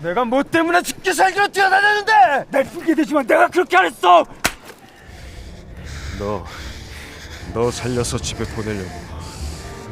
내가 뭐 때문에 죽기 살기로 뛰어다녔는데 날 되지만 내가 그렇게 안 했어 너, 너 살려서 집에 보내려고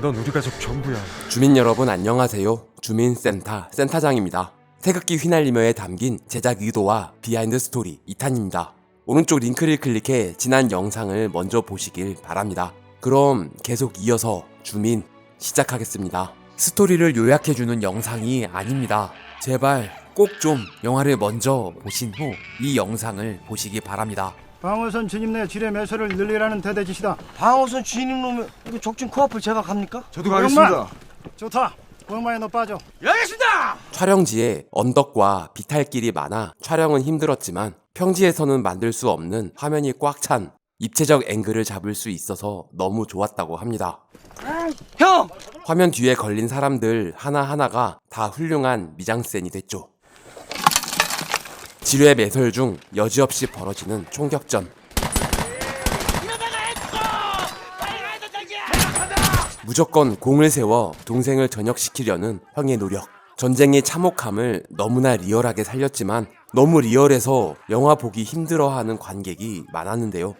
넌 우리 가족 전부야 주민 여러분 안녕하세요. 주민센터 센터장입니다. 태극기 휘날리며에 담긴 제작 의도와 비하인드 스토리 2탄입니다. 오른쪽 링크를 클릭해 지난 영상을 먼저 보시길 바랍니다. 그럼 계속 이어서 주민 시작하겠습니다. 스토리를 요약해주는 영상이 아닙니다. 제발 꼭 좀 영화를 먼저 보신 후 이 영상을 보시기 바랍니다. 방어선 진입 내 지뢰 매설을 늘리라는 대대 지시다. 방어선 주인님 놈의 이거 적진 코앞을 제가 갑니까? 저도 가겠습니다. 좋다. 고영마에 너 빠져. 알겠습니다 촬영지에 언덕과 비탈길이 많아 촬영은 힘들었지만 평지에서는 만들 수 없는 화면이 꽉 찬 입체적 앵글을 잡을 수 있어서 너무 좋았다고 합니다. 형! 화면 뒤에 걸린 사람들 하나하나가 다 훌륭한 미장센이 됐죠. 지뢰 매설 중 여지없이 벌어지는 총격전. 무조건 공을 세워 동생을 전역시키려는 형의 노력. 전쟁의 참혹함을 너무나 리얼하게 살렸지만 너무 리얼해서 영화 보기 힘들어하는 관객이 많았는데요.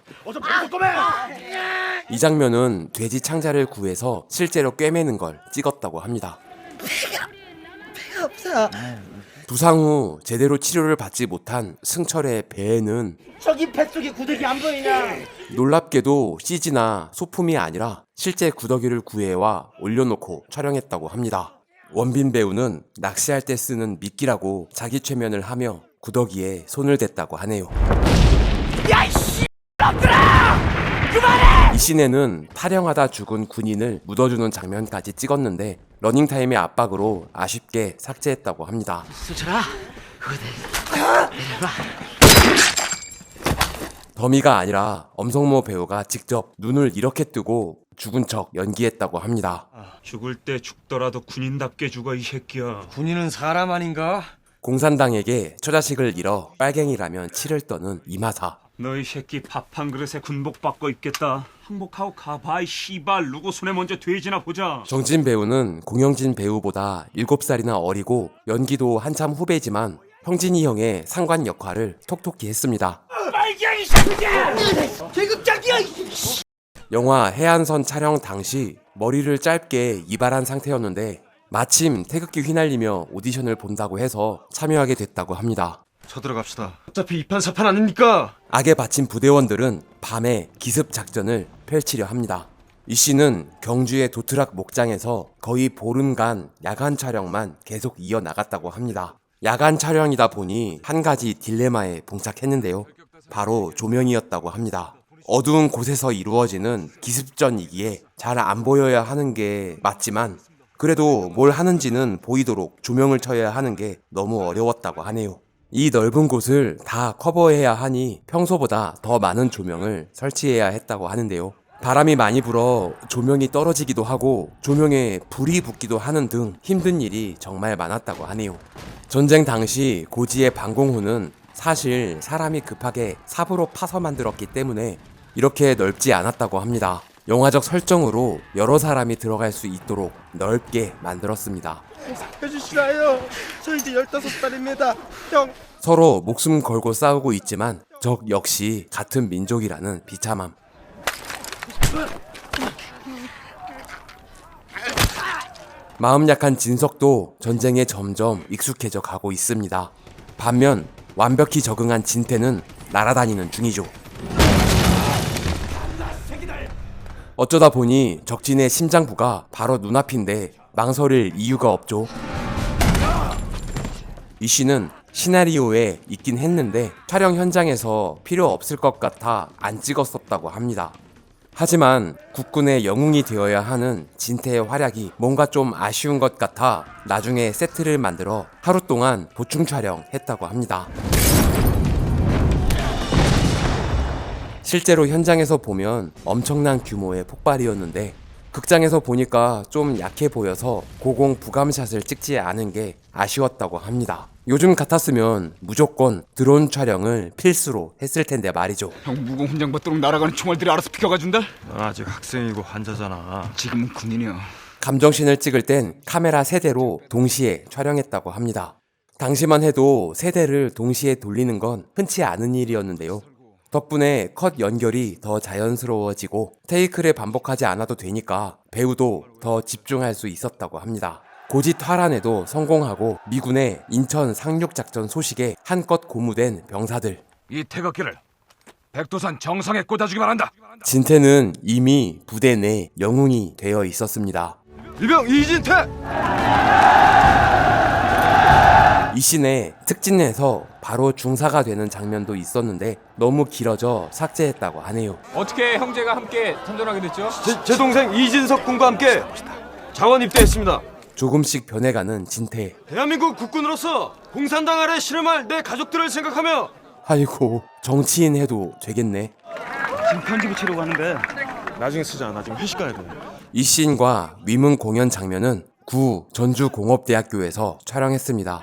이 장면은 돼지 창자를 구해서 실제로 꿰매는 걸 찍었다고 합니다. 부상 후 제대로 치료를 받지 못한 승철의 배에는 저기 뱃속에 구데기 안 보이냐 놀랍게도 CG나 소품이 아니라 실제 구더기를 구해와 올려놓고 촬영했다고 합니다. 원빈 배우는 낚시할 때 쓰는 미끼라고 자기 최면을 하며 구더기에 손을 댔다고 하네요. 이 씬에는 타령하다 죽은 군인을 묻어주는 장면까지 찍었는데 러닝타임의 압박으로 아쉽게 삭제했다고 합니다. 수철아 더미가 아니라 엄성모 배우가 직접 눈을 이렇게 뜨고 죽은 척 연기했다고 합니다. 죽을 때 죽더라도 군인답게 죽어 이 새끼야. 군인은 사람 아닌가? 공산당에게 처자식을 잃어 빨갱이라면 치를 떠는 이마사. 너희 새끼 밥 한 그릇에 군복 받고 있겠다. 항복하고 가봐 이 씨발 누구 손에 먼저 돼지나 보자. 정진 배우는 공영진 배우보다 7살이나 어리고 연기도 한참 후배지만 형진이 형의 상관 역할을 톡톡히 했습니다. 계급장이야 영화 해안선 촬영 당시 머리를 짧게 이발한 상태였는데 마침 태극기 휘날리며 오디션을 본다고 해서 참여하게 됐다고 합니다. 쳐들어갑시다 어차피 이판 사판 아닙니까? 악에 바친 부대원들은 밤에 기습 작전을 펼치려 합니다. 이 씨는 경주의 도트락 목장에서 거의 보름간 야간 촬영만 계속 이어나갔다고 합니다. 야간 촬영이다 보니 한 가지 딜레마에 봉착했는데요. 바로 조명이었다고 합니다. 어두운 곳에서 이루어지는 기습전이기에 잘 안 보여야 하는 게 맞지만 그래도 뭘 하는지는 보이도록 조명을 쳐야 하는 게 너무 어려웠다고 하네요. 이 넓은 곳을 다 커버해야 하니 평소보다 더 많은 조명을 설치해야 했다고 하는데요. 바람이 많이 불어 조명이 떨어지기도 하고 조명에 불이 붙기도 하는 등 힘든 일이 정말 많았다고 하네요. 전쟁 당시 고지의 방공호는 사실 사람이 급하게 삽으로 파서 만들었기 때문에 이렇게 넓지 않았다고 합니다. 영화적 설정으로 여러 사람이 들어갈 수 있도록 넓게 만들었습니다. 해주시나요 저 이제 15살입니다 형 서로 목숨 걸고 싸우고 있지만 적 역시 같은 민족이라는 비참함. 마음 약한 진석도 전쟁에 점점 익숙해져 가고 있습니다. 반면 완벽히 적응한 진태는 날아다니는 중이죠. 어쩌다 보니 적진의 심장부가 바로 눈앞인데 망설일 이유가 없죠. 이 씨는 시나리오에 있긴 했는데 촬영 현장에서 필요 없을 것 같아 안 찍었었다고 합니다. 하지만 국군의 영웅이 되어야 하는 진태의 활약이 뭔가 좀 아쉬운 것 같아 나중에 세트를 만들어 하루 동안 보충 촬영했다고 합니다. 실제로 현장에서 보면 엄청난 규모의 폭발이었는데 극장에서 보니까 좀 약해 보여서 고공 부감샷을 찍지 않은 게 아쉬웠다고 합니다. 요즘 같았으면 무조건 드론 촬영을 필수로 했을 텐데 말이죠. 형 무공 훈장 받도록 날아가는 총알들이 알아서 비켜가 준다. 넌 아직 학생이고 환자잖아 지금은 군인이야. 감정신을 찍을 땐 카메라 세 대로 동시에 촬영했다고 합니다. 당시만 해도 세 대를 동시에 돌리는 건 흔치 않은 일이었는데요. 덕분에 컷 연결이 더 자연스러워지고 테이크를 반복하지 않아도 되니까 배우도 더 집중할 수 있었다고 합니다. 고지 탈환에도 성공하고 미군의 인천 상륙작전 소식에 한껏 고무된 병사들. 이 태극기를 백두산 정상에 꽂아주기만 한다. 진태는 이미 부대 내 영웅이 되어 있었습니다. 일병 이진태 이신의 특진에서 바로 중사가 되는 장면도 있었는데 너무 길어져 삭제했다고 하네요. 어떻게 형제가 함께 참전하게 됐죠? 제, 제 동생 이진석 군과 함께 자원 입대했습니다 조금씩 변해가는 진태. 대한민국 국군으로서 공산당 아래 실험할 내 가족들을 생각하며 아이고 정치인 해도 되겠네. 지금 편집이 치려고 하는데 나중에 쓰자 나 지금 회식 가야 돼 이신과 위문 공연 장면은 구 전주공업대학교에서 촬영했습니다.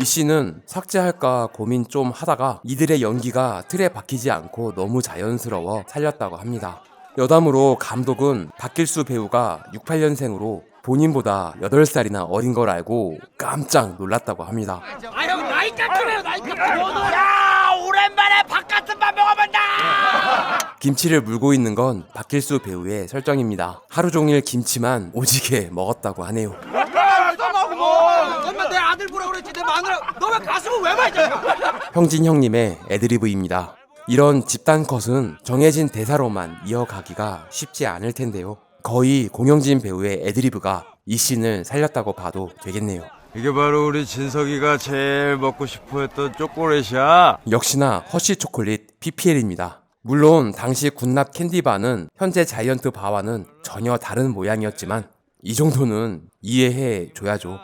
이 씨는 삭제할까 고민 좀 하다가 이들의 연기가 틀에 박히지 않고 너무 자연스러워 살렸다고 합니다. 여담으로 감독은 박길수 배우가 68년생으로 본인보다 8살이나 어린 걸 알고 깜짝 놀랐다고 합니다. 아 형 나이 깎으래요 나이 깎으래요 야 오랜만에 바깥은 밥 먹어본다 김치를 물고 있는 건 박길수 배우의 설정입니다. 하루 종일 김치만 오지게 먹었다고 하네요. 엄마 내 아들 보라 그랬지 내 마누라 너 왜 가슴을 왜 자식아 형진 형님의 애드리브입니다. 이런 집단 컷은 정해진 대사로만 이어가기가 쉽지 않을 텐데요. 거의 공영진 배우의 애드리브가 이 씬을 살렸다고 봐도 되겠네요. 이게 바로 우리 진석이가 제일 먹고 싶어 했던 초콜릿이야 역시나 허쉬 초콜릿 PPL입니다. 물론 당시 군납 캔디바는 현재 자이언트 바와는 전혀 다른 모양이었지만 이 정도는 이해해 줘야죠.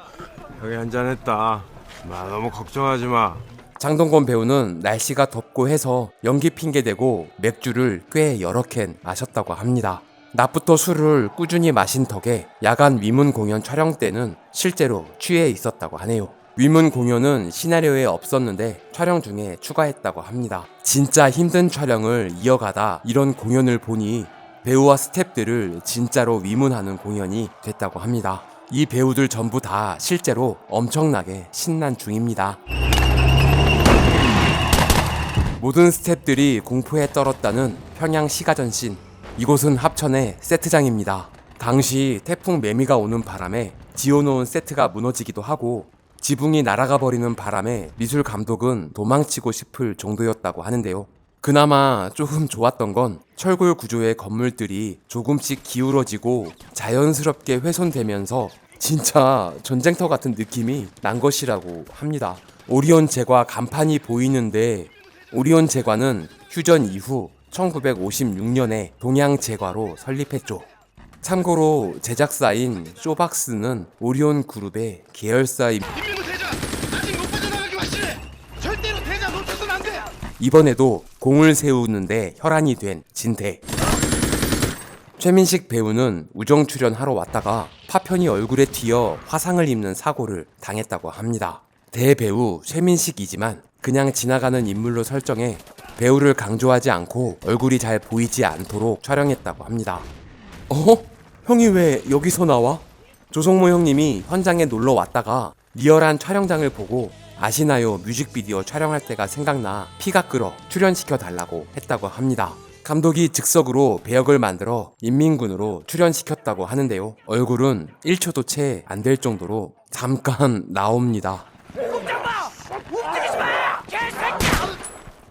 형이 한잔했다 마 너무 걱정하지 마 장동건 배우는 날씨가 덥고 해서 연기 핑계대고 맥주를 꽤 여러 캔 마셨다고 합니다. 낮부터 술을 꾸준히 마신 덕에 야간 위문 공연 촬영 때는 실제로 취해 있었다고 하네요. 위문 공연은 시나리오에 없었는데 촬영 중에 추가했다고 합니다. 진짜 힘든 촬영을 이어가다 이런 공연을 보니 배우와 스탭들을 진짜로 위문하는 공연이 됐다고 합니다. 이 배우들 전부 다 실제로 엄청나게 신난 중입니다. 모든 스탭들이 공포에 떨었다는 평양 시가전신. 이곳은 합천의 세트장입니다. 당시 태풍 매미가 오는 바람에 지어놓은 세트가 무너지기도 하고 지붕이 날아가 버리는 바람에 미술 감독은 도망치고 싶을 정도였다고 하는데요. 그나마 조금 좋았던 건 철골 구조의 건물들이 조금씩 기울어지고 자연스럽게 훼손되면서 진짜 전쟁터 같은 느낌이 난 것이라고 합니다. 오리온 제과 간판이 보이는데 오리온 제과는 휴전 이후 1956년에 동양 제과로 설립했죠. 참고로 제작사인 쇼박스는 오리온 그룹의 계열사임. 이번에도 공을 세우는데 혈안이 된 진태. 최민식 배우는 우정 출연하러 왔다가 파편이 얼굴에 튀어 화상을 입는 사고를 당했다고 합니다. 대배우 최민식이지만 그냥 지나가는 인물로 설정해 배우를 강조하지 않고 얼굴이 잘 보이지 않도록 촬영했다고 합니다. 어? 형이 왜 여기서 나와? 조성모 형님이 현장에 놀러 왔다가 리얼한 촬영장을 보고 아시나요 뮤직비디오 촬영할 때가 생각나 피가 끓어 출연시켜 달라고 했다고 합니다. 감독이 즉석으로 배역을 만들어 인민군으로 출연시켰다고 하는데요. 얼굴은 1초도 채 안 될 정도로 잠깐 나옵니다.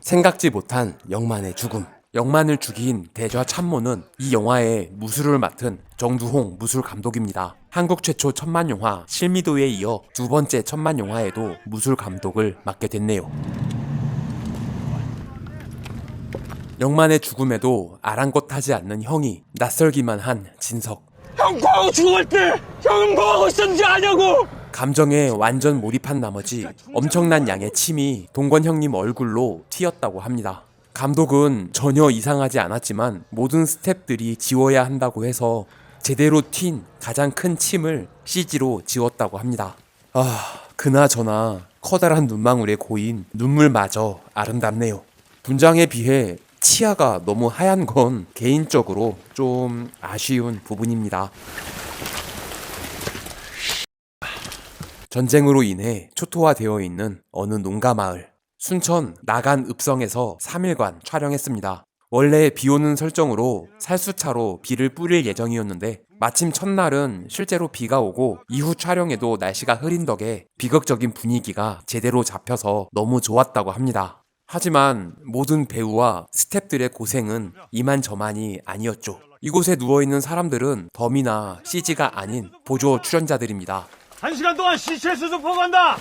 생각지 못한 영만의 죽음. 영만을 죽인 대좌 참모는 이 영화의 무술을 맡은 정두홍 무술 감독입니다. 한국 최초 천만 영화 실미도에 이어 두 번째 천만 영화에도 무술 감독을 맡게 됐네요. 영만의 죽음에도 아랑곳하지 않는 형이 낯설기만 한 진석. 형 과거 죽어갈 때 형은 뭐 하고 있었는지 아냐고 감정에 완전 몰입한 나머지 엄청난 양의 침이 동건 형님 얼굴로 튀었다고 합니다. 감독은 전혀 이상하지 않았지만 모든 스탭들이 지워야 한다고 해서 제대로 튄 가장 큰 침을 CG로 지웠다고 합니다. 아, 그나저나 커다란 눈망울에 고인 눈물마저 아름답네요. 분장에 비해 치아가 너무 하얀 건 개인적으로 좀 아쉬운 부분입니다. 전쟁으로 인해 초토화되어 있는 어느 농가 마을. 순천 나간 읍성에서 3일간 촬영했습니다. 원래 비 오는 설정으로 살수차로 비를 뿌릴 예정이었는데 마침 첫날은 실제로 비가 오고 이후 촬영에도 날씨가 흐린 덕에 비극적인 분위기가 제대로 잡혀서 너무 좋았다고 합니다. 하지만 모든 배우와 스탭들의 고생은 이만저만이 아니었죠. 이곳에 누워있는 사람들은 덤이나 CG가 아닌 보조 출연자들입니다. 한 시간 동안 시체 수습하고간다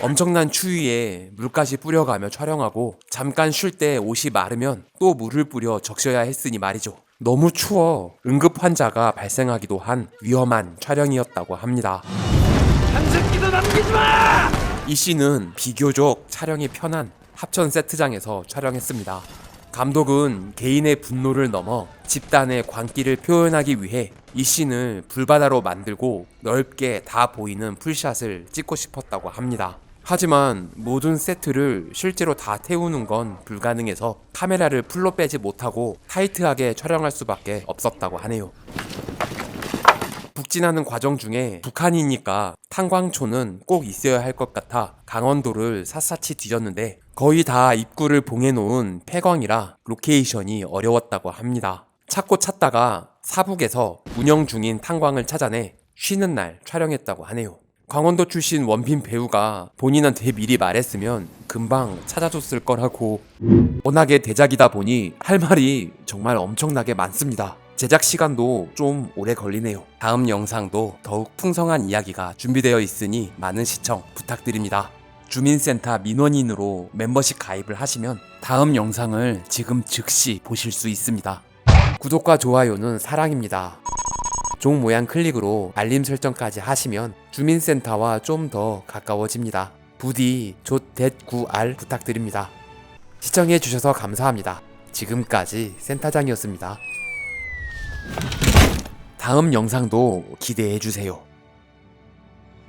엄청난 추위에 물가시 뿌려가며 촬영하고 잠깐 쉴 때 옷이 마르면 또 물을 뿌려 적셔야 했으니 말이죠. 너무 추워 응급 환자가 발생하기도 한 위험한 촬영이었다고 합니다. 한 새끼도 남기지 마 이 씨는 비교적 촬영이 편한 합천 세트장에서 촬영했습니다. 감독은 개인의 분노를 넘어 집단의 광기를 표현하기 위해 이 씬을 불바다로 만들고 넓게 다 보이는 풀샷을 찍고 싶었다고 합니다. 하지만 모든 세트를 실제로 다 태우는 건 불가능해서 카메라를 풀로 빼지 못하고 타이트하게 촬영할 수밖에 없었다고 하네요. 북진하는 과정 중에 북한이니까 탄광초는 꼭 있어야 할 것 같아 강원도를 샅샅이 뒤졌는데 거의 다 입구를 봉해 놓은 폐광이라 로케이션이 어려웠다고 합니다. 찾고 찾다가 사북에서 운영 중인 탄광을 찾아내 쉬는 날 촬영했다고 하네요. 강원도 출신 원빈 배우가 본인한테 미리 말했으면 금방 찾아줬을 거라고 워낙에 대작이다 보니 할 말이 정말 엄청나게 많습니다. 제작 시간도 좀 오래 걸리네요. 다음 영상도 더욱 풍성한 이야기가 준비되어 있으니 많은 시청 부탁드립니다. 주민센터 민원인으로 멤버십 가입을 하시면 다음 영상을 지금 즉시 보실 수 있습니다. 구독과 좋아요는 사랑입니다. 종 모양 클릭으로 알림 설정까지 하시면 주민센터와 좀 더 가까워집니다. 부디 조댓9알 부탁드립니다. 시청해주셔서 감사합니다. 지금까지 센터장이었습니다. 다음 영상도 기대해주세요.